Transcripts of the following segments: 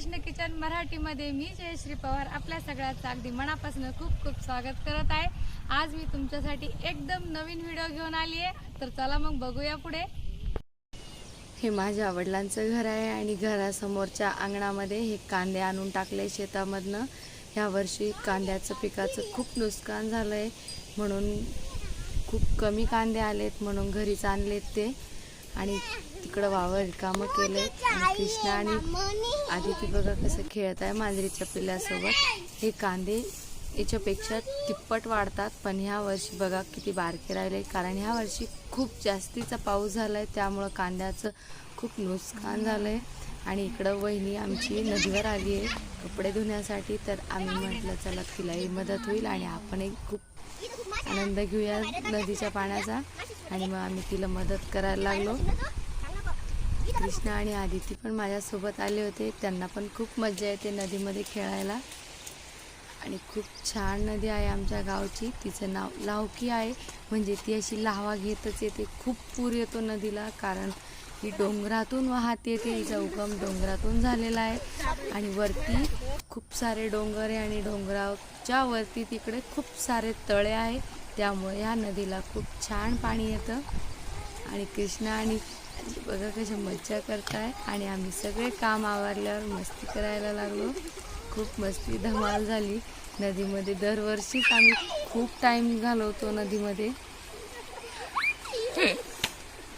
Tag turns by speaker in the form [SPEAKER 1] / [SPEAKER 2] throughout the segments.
[SPEAKER 1] Krishna kitchen मराठीमध्ये मी जयश्री पवार आपल्या सगळ्याचं अगदी मनापासून खूप खूप स्वागत करत आहे. आज मी तुमच्यासाठी एकदम नवीन व्हिडिओ घेऊन आली आहे तर चला मग बघूया पुढे.
[SPEAKER 2] हे माझ्या वडिलांचं घर आहे आणि घरासमोरच्या अंगणामध्ये हे कांदे आणून टाकले शेतामधनं. ह्या वर्षी कांद्याचं पिकाचं खूप नुकसान झालं आहे म्हणून खूप कमी कांदे आलेत म्हणून घरीच आणलेत ते. आणि तिकडं वावर रिकामं केलं कृष्णा आणि आदिती बघा कसं खेळत आहे मांजरीच्या पिल्ल्यासोबत हे कांदे याच्यापेक्षा तिप्पट वाढतात. पण ह्या वर्षी बघा किती बारके राहिले. कारण ह्या वर्षी खूप जास्तीचा पाऊस झाला आहे त्यामुळं कांद्याचं खूप नुकसान झालं आहे आणि इकडं वहिनी आमची नदीवर आली आहे. कपडे धुण्यासाठी. तर आम्ही म्हटलं चला तिलाही मदत होईल आणि आपणही खूप आनंद घेऊया नदीच्या पाण्याचा. आणि मग आम्ही तिला मदत करायला लागलो. कृष्णा आणि आदिती पण माझ्यासोबत आले होते. त्यांना पण खूप मजा येते नदीमध्ये खेळायला. आणि खूप छान नदी आहे आमच्या गावची. तिचं नाव लावकी आहे. म्हणजे ती अशी लावा घेतच येते. खूप पूर येतो नदीला कारण ही डोंगरातून वाहत येते. हिचा उगम डोंगरातून झालेला आहे. आणि वरती खूप सारे डोंगर आहे आणि डोंगराच्या वरती तिकडे खूप सारे तळे आहे. त्यामुळे ह्या नदीला खूप छान पाणी येतं. आणि कृष्णा आणि बघा कशा मज्जा करताय. आणि आम्ही सगळे काम आवरल्यावर मस्ती करायला लागलो. खूप मस्ती धमाल झाली. नदीमध्ये दरवर्षीच आम्ही खूप टाईम घालवतो नदीमध्ये.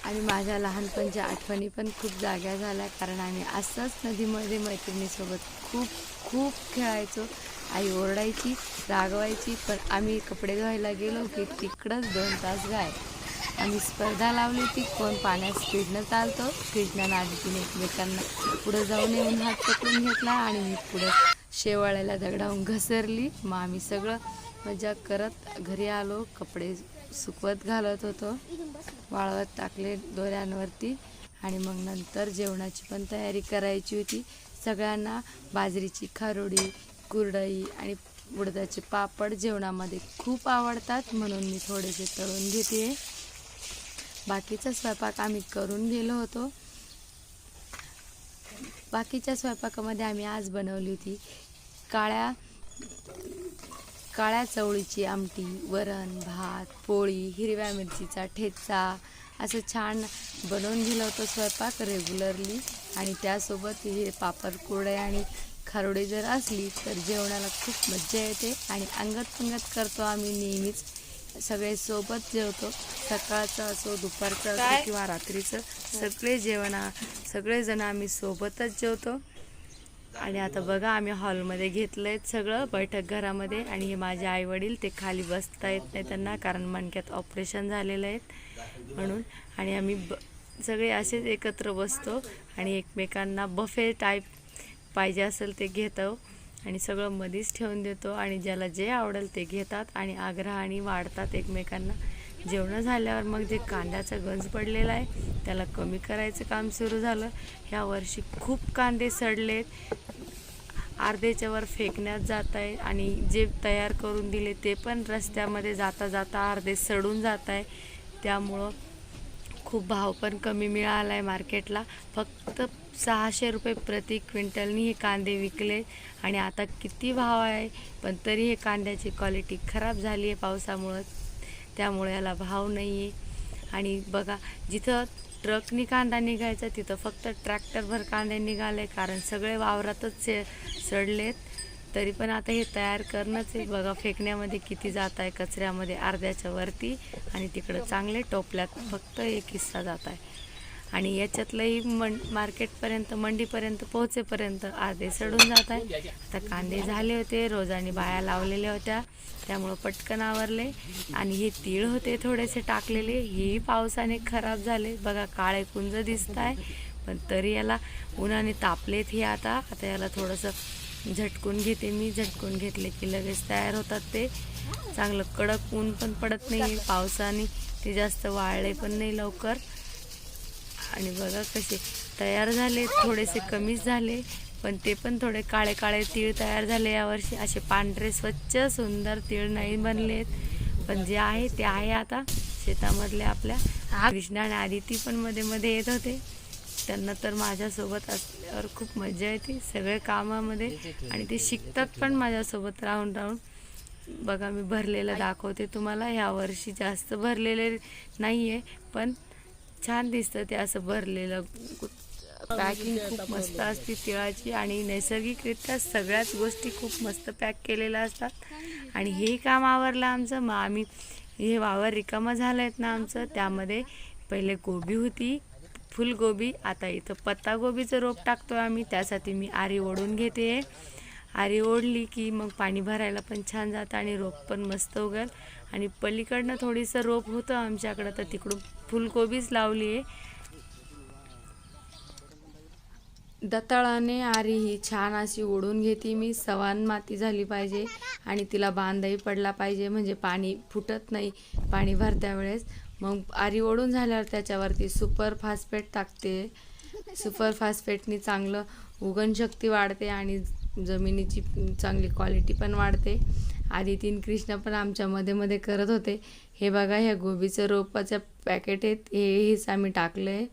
[SPEAKER 2] आणि माझ्या लहानपणच्या आठवणी पण खूप जाग्या झाल्या. कारण आम्ही असंच नदीमध्ये मैत्रिणीसोबत खूप खूप खेळायचो. आई ओरडायची रागवायची. पण आम्ही कपडे धुवायला गेलो की तिकडंच दोन तास गाय आम्ही स्पर्धा लावली होती. कोण पाण्यात स्पीडनं चालतो. कृष्णानं आदितीने एकमेकांना पुढं जाऊन येऊन हात पकडून घेतला आणि मी पुढं शेवाळ्याला दगडावून घसरली. मग आम्ही सगळं मजा करत घरी आलो. कपडे सुकवत घालत होतो. वाळवत टाकले दोऱ्यांवरती आणि मग नंतर जेवणाची पण तयारी करायची होती. सगळ्यांना बाजरीची खारोडी कुरडई आणि उडदाचे पापड जेवणामध्ये खूप आवडतात म्हणून मी थोडेसे तळून घेते. बाकीचा स्वयंपाक आम्ही करून गेलो होतो. बाकीच्या स्वयंपाकामध्ये आम्ही आज बनवली होती काळ्या काळ्या चवळीची आमटी वरण भात पोळी हिरव्या मिरचीचा ठेचा असं छान बनवून दिलं होतं स्वयंपाक रेग्युलरली आणि त्यासोबत हे पापड कुरडे आणि खारोडे जर असली तर जेवणाला खूप मज्जा येते आणि अंगत पंगत करतो आम्ही नेहमीच. सगळे सोबत जेवतो. सकाळचं असो दुपारचं असो किंवा रात्रीचं सगळे जेवणा सगळेजण आम्ही सोबतच जेवतो. आणि आता बघा आम्ही हॉलमध्ये घेतलंय सगळं बैठक घरामध्ये. आणि हे माझे आई वडील ते खाली बसता येत नाही त्यांना कारण मणक्यात ऑपरेशन झालेलं आहे म्हणून आणि आम्ही ब सगळे असेच एकत्र बसतो. आणि एकमेकांना बफे टाईप पाहिजे असेल ते घेतो. आणि सगळं मधीच ठेवून देतो आणि ज्याला जे आवडेल ते घेतात आणि आग्रहाने वाढतात एकमेकांना. जेवणं झाल्यावर मग जे कांद्याचा गंज पडलेला आहे त्याला कमी करायचं काम सुरू झालं. ह्या वर्षी खूप कांदे सडलेत. अर्धेच्या वर फेकण्यात जात आहे आणि जे तयार करून दिले ते पण रस्त्यामध्ये जाता जाता अर्धे सडून जात आहे. त्यामुळं खूप भाव पण कमी मिळाला आहे मार्केटला. फक्त सहाशे रुपये प्रति क्विंटलनी हे कांदे विकले आणि आता किती भाव आहे? पण तरी हे कांद्याची क्वालिटी खराब झाली आहे पावसामुळं. त्यामुळे याला भाव नाही आहे आणि बघा जिथं ट्रकनी कांदा निघायचा तिथं फक्त ट्रॅक्टरभर कांदे निघाले कारण सगळे वावरातच से सडलेत. तरी पण आता हे तयार करणंच आहे. बघा फेकण्यामध्ये किती जात आहे कचऱ्यामध्ये अर्ध्याच्या वरती आणि तिकडं चांगले टोपल्यात फक्त एक हिस्सा जात आहे. आणि याच्यातलंही मन मार्केटपर्यंत मंडीपर्यंत पोहोचेपर्यंत अर्धे सडून जात आहे. आता कांदे झाले होते रोजाने बाया लावलेल्या होत्या त्यामुळं पटकन आवरले. आणि हे तीळ होते थोडेसे टाकलेले हेही पावसाने खराब झाले. बघा काळे कुंज दिसत आहे पण तरी याला उन्हाने तापलेत हे आता. आता याला थोडंसं झटकून घेते मी. झटकून घेतले की लगेच तयार होतात ते. चांगलं कडक ऊन पण पडत नाही पावसाने ते जास्त वाळले पण नाही लवकर. आणि बघा कसे तयार झाले थोडेसे कमीच झाले पण ते पण थोडे काळे काळे तीळ तयार झाले यावर्षी असे पांढरे स्वच्छ सुंदर तीळ नाही बनलेत. पण जे आहे ते आहे आता शेतामधले आपल्या. कृष्णा आणि आदिती पण मध्ये मध्ये येत होते. त्यांना तर माझ्यासोबत असल्यावर खूप मजा येते सगळे कामामध्ये. आणि ते शिकतात पण माझ्यासोबत राहून राहून. बघा मी भरलेलं दाखवते तुम्हाला. ह्या वर्षी जास्त भरलेले नाही आहे पण छान दिसतं ते असं भरलेलं पॅकिंग खूप मस्त असते तिळाची आणि नैसर्गिकरित्या सगळ्याच गोष्टी खूप मस्त पॅक केलेल्या असतात. आणि हे काम आवरलं आमचं. मग आम्ही हे वावर रिकामं झालं आहेत ना आमचं. त्यामध्ये पहिले गोबी होती फुलगोबी. आता इथं पत्तागोबीचं रोप टाकतो आम्ही. त्यासाठी मी आरी ओढून घेते. आरी ओढली की मग पाणी भरायला पण छान जातं आणि रोप पण मस्त उगल. आणि पलीकडनं थोडीसं रोप होतं आमच्याकडं तर तिकडून फुलकोबीच लावली आहे. दताळाने आरी ही छान अशी ओढून घेते मी. सवान माती झाली पाहिजे आणि तिला बांधाही पडला पाहिजे म्हणजे पाणी फुटत नाही पाणी भरत्या वेळेस. मग आरी ओढून झाल्यावर त्याच्यावरती सुपर फास्फेट टाकते. सुपर फास्फेटनी चांगलं उगनशक्ती वाढते आणि जमिनीची चांगली क्वालिटी पण वाढते. आधी तीन कृष्ण पण आमच्या मध्ये मध्ये करत होते. हे बघा ह्या गोबीचं रोपाचं पॅकेट आहेत. हे हेच आम्ही टाकलं आहे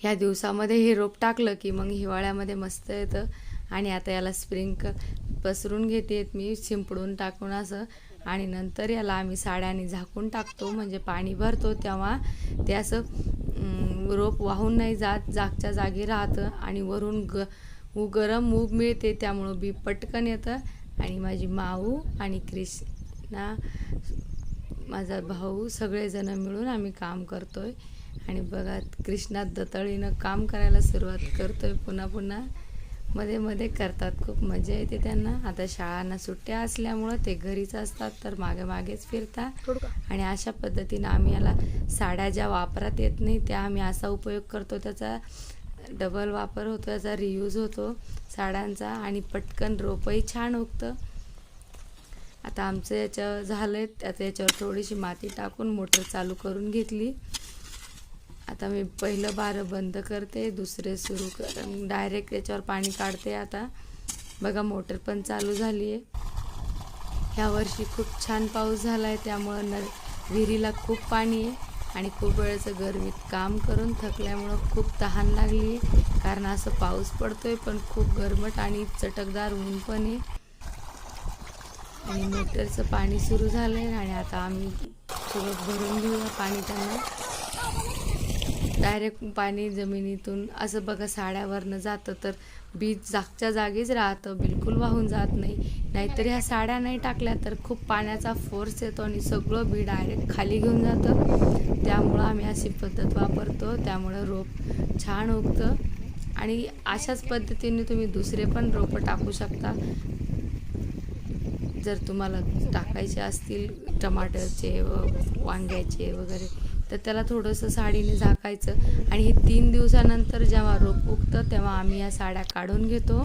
[SPEAKER 2] ह्या दिवसामध्ये हे रोप टाकलं की मग हिवाळ्यामध्ये मस्त येतं. आणि आता याला स्प्रिंक पसरून घेते. मी शिंपडून टाकून असं. आणि नंतर याला आम्ही साड्याने झाकून टाकतो. म्हणजे पाणी भरतो तेव्हा. ते असं रोप वाहून नाही जात. जागच्या जागी राहतं. आणि वरून ग उ गरम मूग मिळते त्यामुळं बी पटकन येतं. आणि माझी माऊ आणि कृष्णा माझा भाऊ सगळेजण मिळून आम्ही काम करतोय. आणि बघा कृष्णा दतळीनं काम करायला सुरुवात करतोय पुन्हा पुन्हा. मध्ये मध्ये करतात खूप मजा येते त्यांना. आता शाळांना सुट्ट्या असल्यामुळं ते घरीच असतात तर मागे मागेच फिरतात. आणि अशा पद्धतीनं आम्ही याला साड्या ज्या वापरात येत नाही त्या आम्ही असा उपयोग करतो त्याचा डबल वापर होतो याचा रियूज होतो. साड्यांचा आणि पटकन रोपही छान उगतं. आता आमचं याच्या आहे आता याच्यावर थोडीशी माती टाकून मोटर चालू करून घेतली. आता मी पहिलं बारं बंद करते दुसरे सुरू कर डायरेक्ट याच्यावर पाणी काढते आता. बघा मोटर पण चालू झाली आहे ह्या वर्षी खूप छान पाऊस झाला आहे त्यामुळं न विहिरीला खूप पाणी आहे आणि खूप वेळेचं गरमीत काम करून थकल्यामुळं खूप तहान लागली. आहे कारण असं पाऊस पडतो आहे पण खूप गरमट आणि चटकदार ऊन पण आहे. आणि मोटरचं पाणी सुरू झालं आहे आणि आता आम्ही सोबत भरून घेऊया पाणी त्यांना. डायरेक्ट पाणी जमिनीतून असं बघा साड्यावरनं जातं तर बीज जागच्या जागीच राहतं बिलकुल वाहून जात नाही. नाहीतर ह्या साड्या नाही टाकल्या तर खूप पाण्याचा फोर्स येतो आणि सगळं बी डायरेक्ट खाली घेऊन जातं. त्यामुळं आम्ही अशी पद्धत वापरतो त्यामुळं रोप छान उगतं. आणि अशाच पद्धतीने तुम्ही दुसरे पण रोपं टाकू शकता. जर तुम्हाला टाकायचे असतील टमाटरचे व वांग्याचे वगैरे तर त्याला थोडंसं साडीने झाकायचं. आणि हे तीन दिवसानंतर जेव्हा रोप उगतं तेव्हा आम्ही या साड्या काढून घेतो.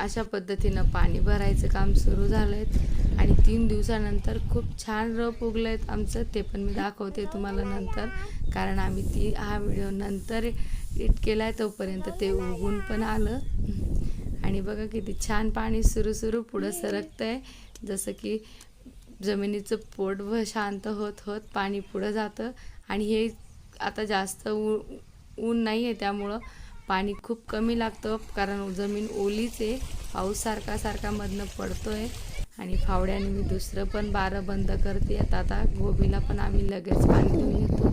[SPEAKER 2] अशा पद्धतीनं पाणी भरायचं काम सुरू झालं आहे आणि तीन दिवसानंतर खूप छान रोप उगलं आहेत आमचं. ते पण मी दाखवते तुम्हाला नंतर. कारण आम्ही ती हा व्हिडिओ नंतर एडिट केला आहे तोपर्यंत ते उगून पण आलं. आणि बघा किती छान पाणी सुरू सुरू पुढं सरकतं आहे जसं की जमिनीचं पोट व शांत होत होत पाणी पुढं जातं. आणि हे आता जास्त ऊ ऊन नाही आहे त्यामुळं पाणी खूप कमी लागतं. कारण जमीन ओलीच आहे. पाऊस सारखा सारखा मधनं पडतो आहे आणि फावड्याने मी दुसरं पण बारं बंद करते. आता आता गोबीला पण आम्ही लगेच पाणी देऊन येतो.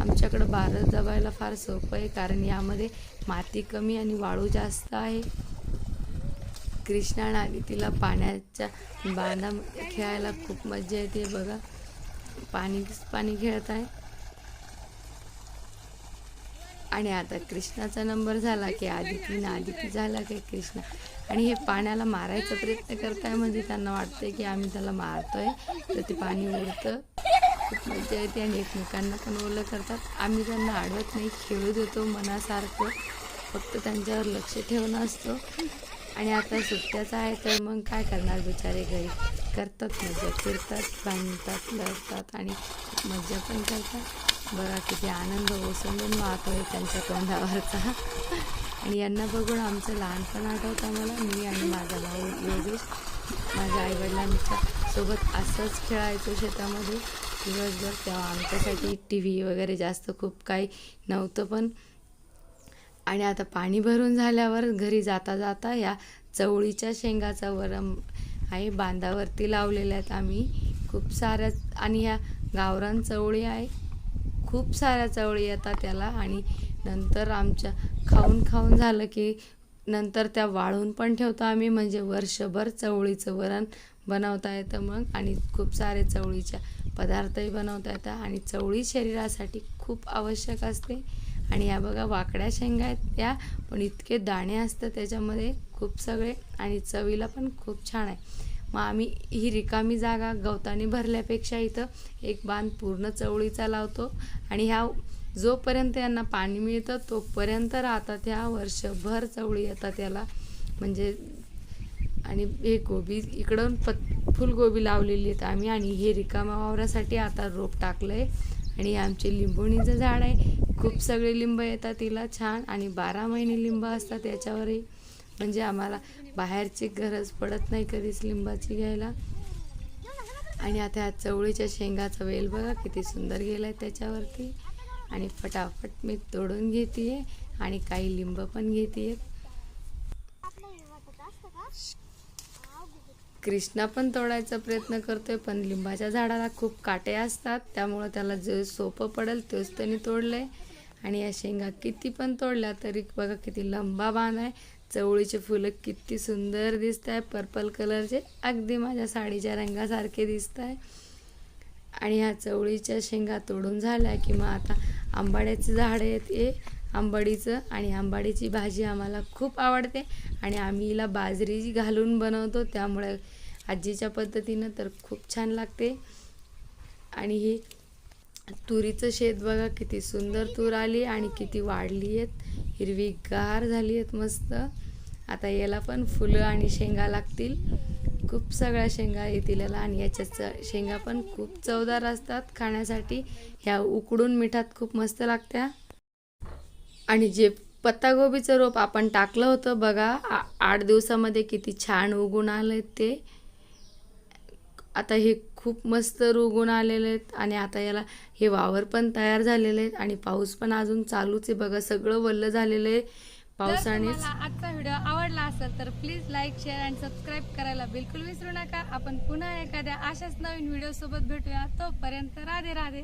[SPEAKER 2] आमच्याकडं बारं जगायला फार सोपं आहे. कारण यामध्ये माती कमी आणि वाळू जास्त आहे. कृष्णा आणि तिला पाण्याच्या बांधा खेळायला खूप मजा येते बघा. पाणी पाणी खेळत आहे. आणि आता कृष्णाचा नंबर झाला की आदिती ना आदिती झाला की कृष्णा. आणि हे पाण्याला मारायचा प्रयत्न करताय म्हणजे त्यांना वाटतंय की आम्ही त्याला मारतोय. तर ते पाणी उडतं. खूप मजा येते आणि एकमेकांना पण ओलं करतात. आम्ही त्यांना अडवत नाही खेळू देतो मनासारखं. फक्त त्यांच्यावर लक्ष ठेवणं असतं. आणि आता सुट्ट्याचं आहे तर मग काय करणार बिचारे घरी? करतात मजा फिरतात बांधतात लढतात आणि मज्जा मजा पण करतात. बघा किती आनंद ओसंडून वाहतोय त्यांच्या तोंडावरचा. आणि यांना बघून आमचं लहानपण आठवतं मला. मी आणि माझा भाऊ योगेश माझ्या आईवडिलांच्या सोबत असंच खेळायचो शेतामध्ये. दिवसभर तेव्हा आमच्यासाठी टी व्ही वगैरे जास्त खूप काही नव्हतं पण आणि आता पाणी भरून झाल्यावर घरी जाता जाता या चवळीच्या शेंगाचा वरम आहे बांधावरती लावलेल्या आहेत आम्ही. खूप साऱ्या आणि ह्या गावरान चवळी आहे. खूप साऱ्या चवळी येतात त्याला आणि नंतर आमच्या खाऊन खाऊन झालं की नंतर त्या वाळून पण ठेवतो आम्ही म्हणजे वर्षभर चवळीचं वरण बनवता येतं मग आणि खूप सारे चवळीच्या पदार्थही बनवता येतात आणि चवळी शरीरासाठी खूप आवश्यक असते. आणि या बघा वाकड्या शेंगा आहेत त्या पण इतके दाणे असतात त्याच्यामध्ये खूप सगळे आणि चवीला पण खूप छान आहे. मग आम्ही ही रिकामी जागा गवताने भरल्यापेक्षा इथं एक बांध पूर्ण चवळीचा लावतो आणि ह्या जोपर्यंत यांना पाणी मिळतं तोपर्यंत राहतात ह्या वर्षभर चवळी येतात याला. म्हणजे आणि हे गोबी इकडून पत फुलगोबी लावलेली आहेत आम्ही आणि हे रिकाम्या वावरासाठी आता रोप टाकलं आहे आणि आमचे लिंबोणीचं झाड आहे. खूप सगळे लिंब येतात तिला छान. आणि बारा महिने लिंब असतात याच्यावरही. म्हणजे आम्हाला बाहेरची गरज पडत नाही कधीच लिंबाची घ्यायला. आणि आता ह्या चवळीच्या शेंगाचा वेल बघा किती सुंदर गेला आहे त्याच्यावरती. आणि फटाफट मी तोडून घेते आणि काही लिंब पण घेते कृष्णा पण तोडायचा प्रयत्न करतोय पण लिंबाच्या झाडाला खूप काटे असतात त्यामुळं त्याला जे सोपं पडेल तेच त्यांनी तोडलंय. आणि या शेंगा किती पण तोडल्या तरी बघा किती लंबा बांध आहे. चवळीचे फुलं किती सुंदर दिसत आहे पर्पल कलरचे अगदी माझ्या साडीच्या रंगासारखे दिसत आहे आणि ह्या चवळीच्या शेंगा तोडून झाल्या की मग आता आंबाड्याचं झाड हे आंबाडीचं आणि आंबाडीची भाजी आम्हाला खूप आवडते आणि आम्ही हिला बाजरी घालून बनवतो त्यामुळे आजीच्या पद्धतीनं तर खूप छान लागते. आणि ही तुरीचं शेत बघा किती सुंदर तूर आली आणि किती वाढली आहेत. हिरवी गार झाली आहेत मस्त. आता याला पण फुलं आणि शेंगा लागतील. खूप सगळ्या शेंगा येतील याला आणि याच्या च शेंगा पण खूप चवदार असतात खाण्यासाठी. ह्या उकडून मिठात खूप मस्त लागत्या. आणि जे पत्तागोबीचं रोप आपण टाकलं होतं बघा आ- आठ दिवसामध्ये किती छान उगून आलं ते. आता हे खूप मस्त उगून आलेले आहेत आणि आता याला हे वावर पण तयार झालेले आहेत आणि पाऊस पण अजून चालूच आहे. बघा सगळं वल्ल झालेलं आहे.
[SPEAKER 1] तुम्हाला आजचा व्हिडिओ आवडला असेल तर प्लीज लाईक शेअर आणि सबस्क्राईब करायला बिलकुल विसरू नका. आपण पुन्हा एखाद्या अशाच नवीन व्हिडिओ सोबत भेटूया. तोपर्यंत राधे राधे.